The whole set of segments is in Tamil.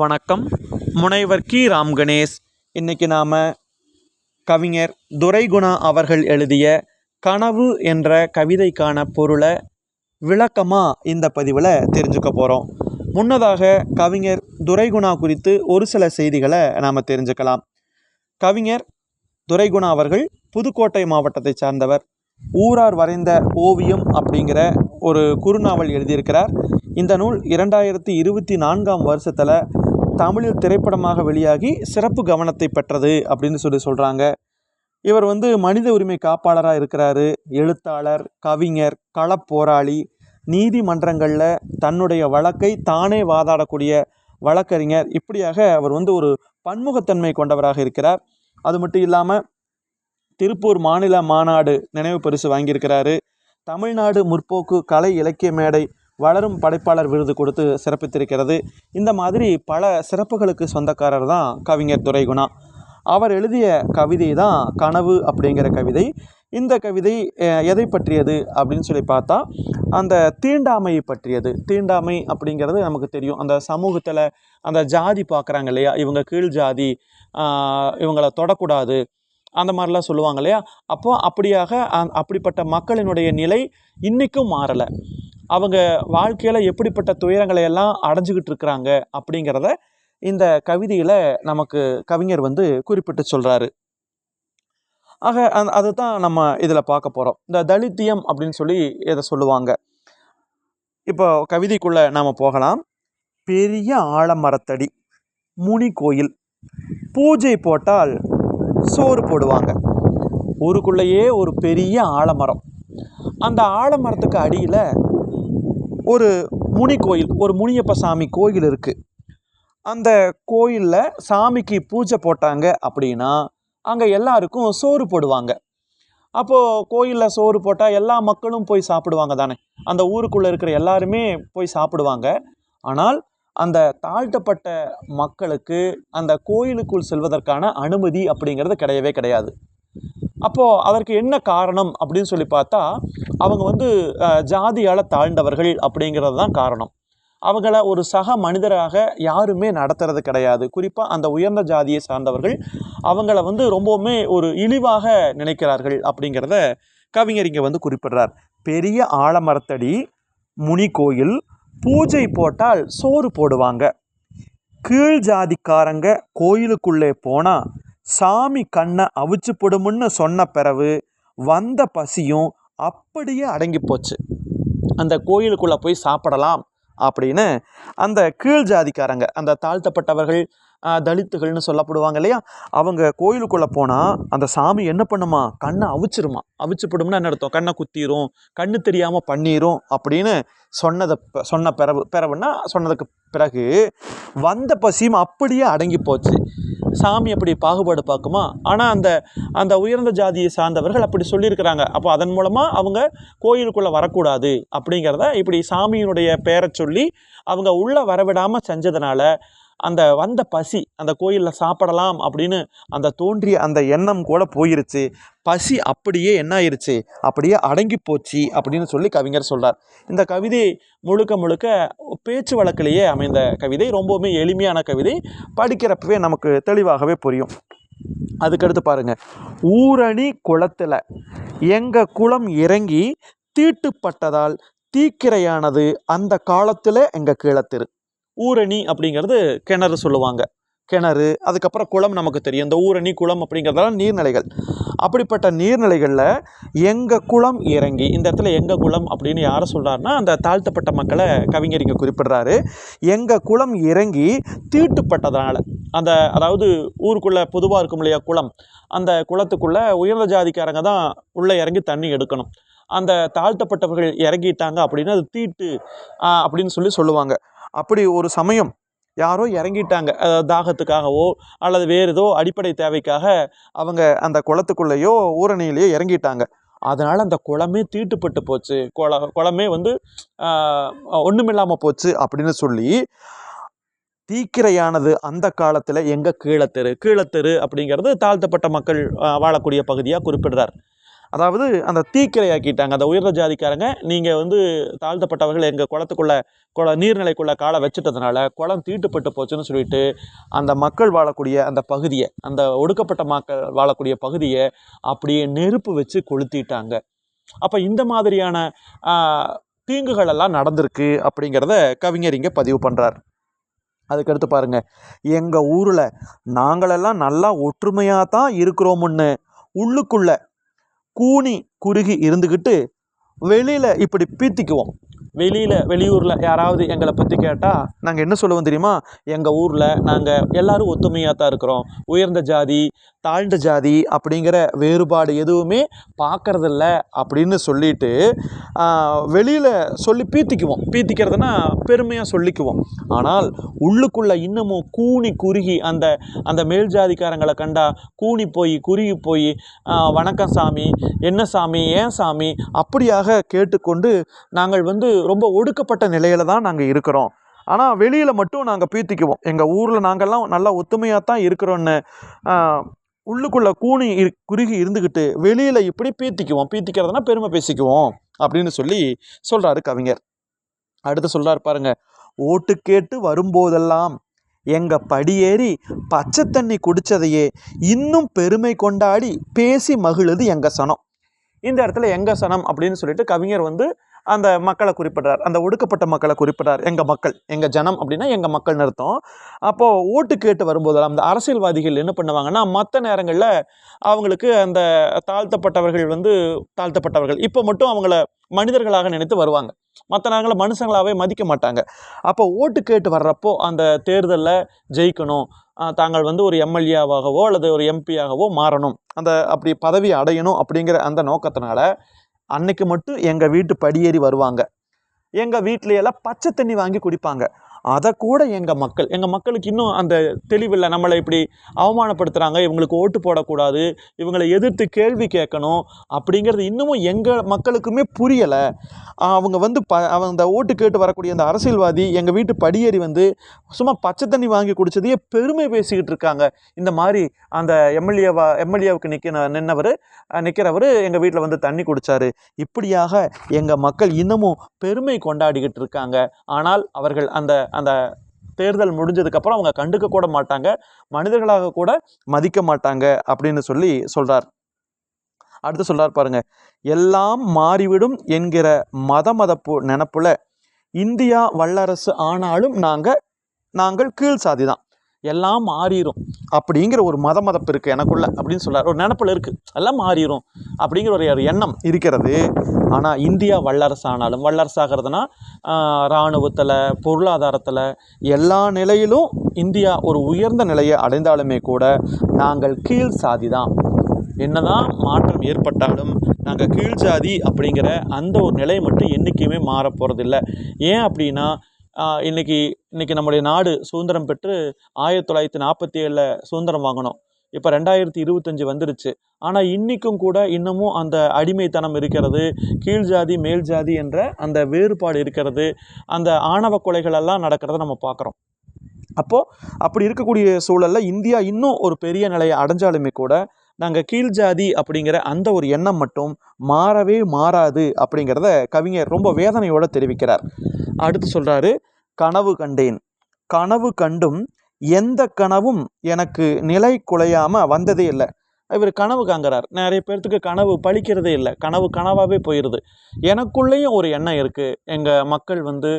வணக்கம். முனைவர் கி. ராம் கணேஷ். இன்றைக்கி நாம் கவிஞர் துரைகுணா அவர்கள் எழுதிய கனவு என்ற கவிதைக்கான பொருளை விளக்கமாக இந்த பதிவில் தெரிஞ்சுக்க போகிறோம் முன்னதாக கவிஞர் துரைகுணா குறித்து ஒரு சில செய்திகளை நாம் தெரிஞ்சுக்கலாம். கவிஞர் துரைகுணா அவர்கள் புதுக்கோட்டை மாவட்டத்தை சார்ந்தவர். ஊரார் வரைந்த ஓவியம் அப்படிங்கிற ஒரு குறுநாவல் எழுதியிருக்கிறார். இந்த நூல் இரண்டாயிரத்தி இருபத்தி நான்காம் வருஷத்தில் தமிழில் திரைப்படமாக வெளியாகி சிறப்பு கவனத்தை பெற்றது அப்படின்னு சொல்லி சொல்கிறாங்க இவர் வந்து மனித உரிமை காப்பாளராக இருக்கிறாரு. எழுத்தாளர் கவிஞர் களப்போராளி நீதிமன்றங்களில் தன்னுடைய வழக்கை தானே வாதாடக்கூடிய வழக்கறிஞர். இப்படியாக அவர் வந்து ஒரு பன்முகத்தன்மை கொண்டவராக இருக்கிறார். அது மட்டும் இல்லாமல் திருப்பூர் மாநில மாநாடு நினைவு பரிசு வாங்கியிருக்கிறாரு. தமிழ்நாடு முற்போக்கு கலை இலக்கிய மேடை வளரும் படைப்பாளர் விருது கொடுத்து சிறப்பித்திருக்கிறது. இந்த மாதிரி பல சிறப்புகளுக்கு சொந்தக்காரர் தான் கவிஞர் துரைகுணா. அவர் எழுதிய கவிதை தான் கனவு அப்படிங்கிற கவிதை. இந்த கவிதை எதை பற்றியது அப்படின்னு சொல்லி பார்த்தா அந்த தீண்டாமையை பற்றியது. தீண்டாமை அப்படிங்கிறது நமக்கு தெரியும். அந்த சமூகத்தில் அந்த ஜாதி பார்க்குறாங்க இல்லையா? இவங்க கீழ் ஜாதி இவங்களை இவங்கள தொடக்கூடாது அந்த மாதிரிலாம் சொல்லுவாங்க இல்லையா? அப்போது அப்படியாக அப்படிப்பட்ட மக்களினுடைய நிலை இன்றைக்கும் மாறலை. அவங்க வாழ்க்கையில் எப்படிப்பட்ட துயரங்களை எல்லாம் அடைஞ்சுக்கிட்டு இருக்கிறாங்க அப்படிங்கிறத இந்த கவிதையில் நமக்கு கவிஞர் வந்து குறிப்பிட்டு சொல்கிறாரு ஆக அந் அதுதான் நம்ம இதில் பார்க்க போகிறோம் இந்த தலித்தியம் அப்படின்னு சொல்லி இதை சொல்லுவாங்க. இப்போ கவிதைக்குள்ளே நாம் போகலாம். பெரிய ஆலமரத்தடி முனி கோயில் பூஜை போட்டால் சோறு போடுவாங்க. ஊருக்குள்ளேயே ஒரு பெரிய ஆலமரம். அந்த ஆலமரத்துக்கு அடியில் ஒரு முனி கோயில் ஒரு முனியப்ப சாமி கோயில் இருக்குது அந்த கோயிலில் சாமிக்கு பூஜை போட்டாங்க அப்படின்னா அங்கே எல்லாருக்கும் சோறு போடுவாங்க. அப்போது கோயிலில் சோறு போட்டால் எல்லா மக்களும் போய் சாப்பிடுவாங்க தானே. அந்த ஊருக்குள்ளே இருக்கிற எல்லாருமே போய் சாப்பிடுவாங்க. ஆனால் அந்த தாழ்த்தப்பட்ட மக்களுக்கு அந்த கோயிலுக்குள் செல்வதற்கான அனுமதி அப்படிங்கிறது கிடையவே கிடையாது. அப்போது அதற்கு என்ன காரணம் அப்படின்னு சொல்லி பார்த்தா அவங்க வந்து ஜாதியால் தாழ்ந்தவர்கள் அப்படிங்கிறது தான் காரணம். அவங்கள ஒரு சக மனிதராக யாருமே நடத்துறது கிடையாது. குறிப்பாக அந்த உயர்ந்த ஜாதியை சார்ந்தவர்கள் அவங்கள வந்து ரொம்பவுமே ஒரு இழிவாக நினைக்கிறார்கள் அப்படிங்கிறத கவிஞர் இங்கே வந்து குறிப்பிடுறார். பெரிய ஆலமரத்தடி முனி கோயில் பூஜை போட்டால் சோறு போடுவாங்க. கீழ் ஜாதிக்காரங்க கோயிலுக்குள்ளே போனால் சாமி கண்ணை அவிச்சு போடுமுன்னு சொன்ன பிறகு வந்த பசியும் அப்படியே அடங்கி போச்சு. அந்த கோயிலுக்குள்ளே போய் சாப்பிடலாம் அப்படின்னு அந்த கீழ் ஜாதிக்காரங்க அந்த தாழ்த்தப்பட்டவர்கள் தலித்துகள்னு சொல்லப்படுவாங்க இல்லையா? அவங்க கோயிலுக்குள்ளே போனால் அந்த சாமி என்ன பண்ணுமா? கண்ணை அவிச்சிருமா. அவிச்சுப்படும்னா என்ன அர்த்தம்? கண்ணை குத்திரும் கண்ணு தெரியாமல் பண்ணிரும் அப்படின்னு சொன்னதை சொன்ன பிறவு பிறவுன்னா சொன்னதுக்கு பிறகு வந்த பசியும் அப்படியே அடங்கி போச்சு. சாமி அப்படி பாகுபாடு பார்க்குமா? ஆனால் அந்த அந்த உயர்ந்த ஜாதியை சார்ந்தவர்கள் அப்படி சொல்லியிருக்கிறாங்க. அப்போ அதன் மூலமாக அவங்க கோயிலுக்குள்ளே வரக்கூடாது அப்படிங்கிறத இப்படி சாமியினுடைய பேரை சொல்லி அவங்க உள்ளே வரவிடாமல் செஞ்சதுனால அந்த வந்த பசி அந்த கோயிலில் சாப்பிடலாம் அப்படின்னு அந்த தோன்றிய அந்த எண்ணம் கூட போயிருச்சு. பசி அப்படியே என்ன ஆயிருச்சு அப்படியே அடங்கி போச்சு அப்படின்னு சொல்லி கவிஞர் சொல்கிறார் இந்த கவிதை முழுக்க முழுக்க பேச்சு வழக்கிலேயே அமைந்த கவிதை ரொம்பவுமே எளிமையான கவிதை படிக்கிறப்பவே நமக்கு தெளிவாகவே புரியும். அதுக்கடுத்து பாருங்க. ஊரணி குளத்தில் எங்கள் குளம் இறங்கி தீட்டுப்பட்டதால் தீக்கிரையானது அந்த காலத்தில் எங்கள் கீழத்திரு. ஊரணி அப்படிங்கிறது கிணறு சொல்லுவாங்க. கிணறு அதுக்கப்புறம் குளம் நமக்கு தெரியும். இந்த ஊரணி குளம் அப்படிங்கிறதெல்லாம் நீர்நிலைகள். அப்படிப்பட்ட நீர்நிலைகளில் எங்கள் குளம் இறங்கி இந்த இடத்துல எங்கள் குளம் அப்படின்னு யாரை சொல்கிறாருன்னா அந்த தாழ்த்தப்பட்ட மக்களை கவிஞர் இங்கே குறிப்பிடுறாரு. எங்கள் குளம் இறங்கி தீட்டுப்பட்டதனால் அந்த அதாவது ஊருக்குள்ளே பொதுவாக இருக்கும் இல்லையா குளம் அந்த குளத்துக்குள்ளே உயர்ந்த ஜாதிக்காரங்க தான் உள்ளே இறங்கி தண்ணி எடுக்கணும். அந்த தாழ்த்தப்பட்டவர்கள் இறங்கிட்டாங்க அப்படின்னு அது தீட்டு அப்படின்னு சொல்லி சொல்லுவாங்க. அப்படி ஒரு சமயம் யாரோ இறங்கிட்டாங்க. அதாவது தாகத்துக்காகவோ அல்லது வேறு ஏதோ அடிப்படை தேவைக்காக அவங்க அந்த குளத்துக்குள்ளேயோ ஊரணியிலேயோ இறங்கிட்டாங்க. அதனால் அந்த குளமே தீட்டுப்பட்டு போச்சு. குள குளமே வந்து ஒன்றுமில்லாமல் போச்சு அப்படின்னு சொல்லி தீக்கிரையானது அந்த காலத்தில் எங்கள் கீழத்தெரு கீழத்தெரு அப்படிங்கிறது தாழ்த்தப்பட்ட மக்கள் வாழக்கூடிய பகுதியாக குறிப்பிடுறார். அதாவது அந்த தீக்கிரையாக்கிட்டாங்க. அந்த உயர்ந்த ஜாதிக்காரங்க நீங்கள் வந்து தாழ்த்தப்பட்டவர்கள் எங்கள் குளத்துக்குள்ளே குள நீர்நிலைக்குள்ளே காலை வச்சுட்டதுனால குளம் தீட்டுப்பட்டு போச்சுன்னு சொல்லிட்டு அந்த மக்கள் வாழக்கூடிய அந்த பகுதியை அந்த ஒடுக்கப்பட்ட மக்கள் வாழக்கூடிய பகுதியை அப்படியே நெருப்பு வச்சு கொளுத்திட்டாங்க. அப்போ இந்த மாதிரியான தீங்குகள் எல்லாம் நடந்திருக்கு அப்படிங்கிறத கவிஞர் இங்கே பதிவு பண்ணுறார் அதுக்கடுத்து பாருங்கள் எங்கள் ஊரில் நாங்களெல்லாம் நல்லா ஒற்றுமையாக தான் இருக்கிறோமுன்னு உள்ளுக்குள்ளே கூனி குறுகி இருந்துக்கிட்டு வெளியில் இப்படி பீத்திக்குவோம். வெளியில் வெளியூரில் யாராவது எங்களை பற்றி கேட்டால் நாங்கள் என்ன சொல்லுவோம் தெரியுமா? எங்கள் ஊரில் நாங்கள் எல்லாரும் ஒத்துமையாக தான் இருக்கிறோம். உயர்ந்த ஜாதி தாழ்ந்த ஜாதி அப்படிங்கிற வேறுபாடு எதுவுமே பார்க்கறதில்ல அப்படின்னு சொல்லிட்டு வெளியில் சொல்லி பீத்திக்குவோம். பீத்திக்கிறதுனா பெருமையாக சொல்லிக்குவோம். ஆனால் உள்ளுக்குள்ளே இன்னமும் கூனி குறுகி அந்த அந்த மேல் ஜாதிக்காரங்களை கண்டா கூனி போய் குறுகி போய் வணக்கம் சாமி என்ன சாமி ஏன் சாமி அப்படியாக கேட்டுக்கொண்டு நாங்கள் வந்து ரொம்ப ஒடுக்கப்பட்ட நிலையில தான் நாங்கள் இருக்கிறோம். ஆனால் வெளியில் மட்டும் நாங்கள் பீத்திக்குவோம். எங்கள் ஊரில் நாங்கள்லாம் நல்லா ஒத்துமையாக தான் இருக்கிறோன்னு உள்ளுக்குள்ளே கூணி கூனி இரு குறுகி இருந்துக்கிட்டு வெளியில் இப்படி பீத்திக்குவோம். பீத்திக்கிறதுனா பெருமை பேசிக்குவோம் அப்படின்னு சொல்லி சொல்கிறாரு கவிஞர். அடுத்து சொல்கிறாரு பாருங்க ஓட்டு கேட்டு வரும்போதெல்லாம் எங்கள் படியேறி பச்சை தண்ணி குடித்ததையே இன்னும் பெருமை கொண்டாடி பேசி மகிழுது எங்கள் சனம். இந்த இடத்துல எங்கள் சனம் அப்படின்னு சொல்லிட்டு கவிஞர் வந்து அந்த மக்களை குறிப்பிடுறார். அந்த ஒடுக்கப்பட்ட மக்களை குறிப்பிடுறார். எங்கள் மக்கள் எங்கள் ஜனம் அப்படின்னா எங்கள் மக்கள்னு அர்த்தம் அப்போது ஓட்டு கேட்டு வரும்போதெல்லாம் அந்த அரசியல்வாதிகள் என்ன பண்ணுவாங்கன்னா மற்ற நேரங்களில் அவங்களுக்கு அந்த தாழ்த்தப்பட்டவர்கள் வந்து தாழ்த்தப்பட்டவர்கள். இப்போ மட்டும் அவங்கள மனிதர்களாக நினைத்து வருவாங்க. மற்ற நேரங்களில் மனுஷங்களாகவே மதிக்க மாட்டாங்க. அப்போ ஓட்டு கேட்டு வர்றப்போ அந்த தேர்தலில் ஜெயிக்கணும். தாங்கள் வந்து ஒரு எம்எல்ஏவாகவோ அல்லது ஒரு எம்பியாகவோ மாறணும். அந்த அப்படி பதவி அடையணும் அப்படிங்கிற அந்த நோக்கத்தினால அன்னைக்கு மட்டும் எங்கள் வீட்டு படியேறி வருவாங்க. எங்கள் வீட்டிலையெல்லாம் பச்சை தண்ணி வாங்கி குடிப்பாங்க. அதை கூட எங்கள் மக்கள் எங்கள் மக்களுக்கு இன்னும் அந்த தெளிவில்லை. நம்மளை இப்படி அவமானப்படுத்துகிறாங்க இவங்களுக்கு ஓட்டு போடக்கூடாது இவங்களை எதிர்த்து கேள்வி கேட்கணும் அப்படிங்கிறது இன்னமும் எங்கள் மக்களுக்குமே புரியலை. அவங்க வந்து ப அவங்க அந்த ஓட்டு கேட்டு வரக்கூடிய அந்த அரசியல்வாதி எங்கள் வீட்டு படியேறி வந்து சும்மா பச்சை தண்ணி வாங்கி குடித்ததையே பெருமை பேசிக்கிட்டு இருக்காங்க. இந்த மாதிரி அந்த எம்எல்ஏவா எம்எல்ஏவுக்கு நிற்க நின்னவர் நிற்கிறவர் எங்கள் வீட்டில் வந்து தண்ணி குடிச்சாரு. இப்படியாக எங்கள் மக்கள் இன்னமும் பெருமை கொண்டாடிக்கிட்டு இருக்காங்க. ஆனால் அவர்கள் அந்த அந்த தேர்தல் முடிஞ்சதுக்கப்புறம் அவங்க கண்டுக்க கூட மாட்டாங்க மனிதர்களாக கூட மதிக்க மாட்டாங்க அப்படின்னு சொல்லி சொல்கிறார் அடுத்து சொல்கிறார் பாருங்க. எல்லாம் மாறிவிடும் என்கிற மத மதப்பு நினப்புல இந்தியா வல்லரசு ஆனாலும் நாங்கள் நாங்கள் கீழ் சாதி தான். எல்லாம் மாறிடும் அப்படிங்கிற ஒரு மத மதப்பு இருக்குது எனக்குள்ள அப்படின்னு சொல்கிறார் ஒரு நினப்பில் இருக்குது எல்லாம் மாறிடும் அப்படிங்கிற ஒரு எண்ணம் இருக்கிறது. ஆனால் இந்தியா வல்லரசு ஆனாலும் வல்லரசாகிறதுனா இராணுவத்தில் பொருளாதாரத்தில் எல்லா நிலையிலும் இந்தியா ஒரு உயர்ந்த நிலையை அடைந்தாலுமே கூட நாங்கள் கீழ் சாதி தான். என்னதான் மாற்றம் ஏற்பட்டாலும் நாங்கள் கீழ் ஜாதி அப்படிங்கிற அந்த ஒரு நிலை மட்டும் என்றைக்குமே மாற போகிறதில்ல ஏன் அப்படின்னா இன்னைக்கு இன்னைக்கு நம்முடைய நாடு சுதந்திரம் பெற்று ஆயிரத்தி தொள்ளாயிரத்தி நாற்பத்தி ஏழில் சுதந்திரம் வாங்கினோம் இப்போ ரெண்டாயிரத்தி இருபத்தஞ்சி வந்துருச்சு. ஆனால் இன்றைக்கும் கூட இன்னமும் அந்த அடிமைத்தனம் இருக்கிறது கீழ் ஜாதி மேல் ஜாதி என்ற அந்த வேறுபாடு இருக்கிறது அந்த ஆணவ கொலைகள் எல்லாம் நடக்கிறத நம்ம பார்க்குறோம். அப்போது அப்படி இருக்கக்கூடிய சூழலில் இந்தியா இன்னும் ஒரு பெரிய நிலையை அடைஞ்சாலுமே கூட நாங்கள் கீழ் ஜாதி அப்படிங்கிற அந்த ஒரு எண்ணம் மட்டும் மாறவே மாறாது அப்படிங்கிறத கவிஞர் ரொம்ப வேதனையோடு தெரிவிக்கிறார். அடுத்து சொல்கிறாரு கனவு கண்டேன். கனவு கண்டும் எந்த கனவும் எனக்கு நிலை குலையாமல் வந்ததே இல்லை. இவர் கனவு காங்கிறார் நிறைய பேர்த்துக்கு கனவு பழிக்கிறதே இல்லை. கனவு கனவாகவே போயிடுது எனக்குள்ளேயும் ஒரு எண்ணம் இருக்குது எங்கள் மக்கள் வந்து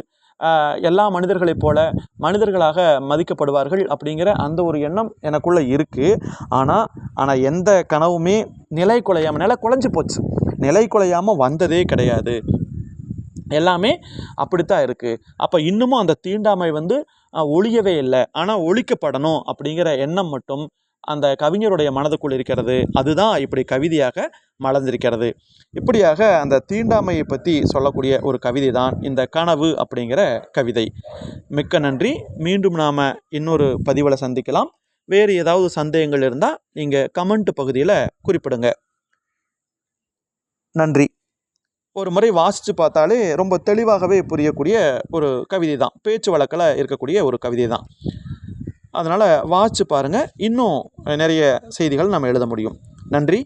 எல்லா மனிதர்களைப் போல மனிதர்களாக மதிக்கப்படுவார்கள் அப்படிங்கிற அந்த ஒரு எண்ணம் எனக்குள்ளே இருக்குது ஆனால் ஆனால் எந்த கனவுமே நிலை குலையாமல் நிலை குலைஞ்சு போச்சு. நிலை குலையாமல் வந்ததே கிடையாது. எல்லாமே அப்படித்தான் இருக்குது அப்போ இன்னமும் அந்த தீண்டாமை வந்து ஒழியவே இல்லை. ஆனால் ஒழிக்கப்படணும் அப்படிங்கிற எண்ணம் மட்டும் அந்த கவிஞருடைய மனதுக்குள் இருக்கிறது. அதுதான் இப்படி கவிதையாக மலர்ந்திருக்கிறது. இப்படியாக அந்த தீண்டாமையை பற்றி சொல்லக்கூடிய ஒரு கவிதை தான் இந்த கனவு அப்படிங்கிற கவிதை. மிக்க நன்றி. மீண்டும் நாம் இன்னொரு பதிவில் சந்திக்கலாம். வேறு ஏதாவது சந்தேகங்கள் இருந்தால் நீங்கள் கமெண்ட் பகுதியில் குறிப்பிடுங்க. நன்றி. ஒரு முறை வாசித்து பார்த்தாலே ரொம்ப தெளிவாகவே புரியக்கூடிய ஒரு கவிதை தான் பேச்சு வழக்கில் இருக்கக்கூடிய ஒரு கவிதை தான் அதனால் வாசித்து பாருங்கள் இன்னும் நிறைய செய்திகள் நம்ம எழுத முடியும். நன்றி.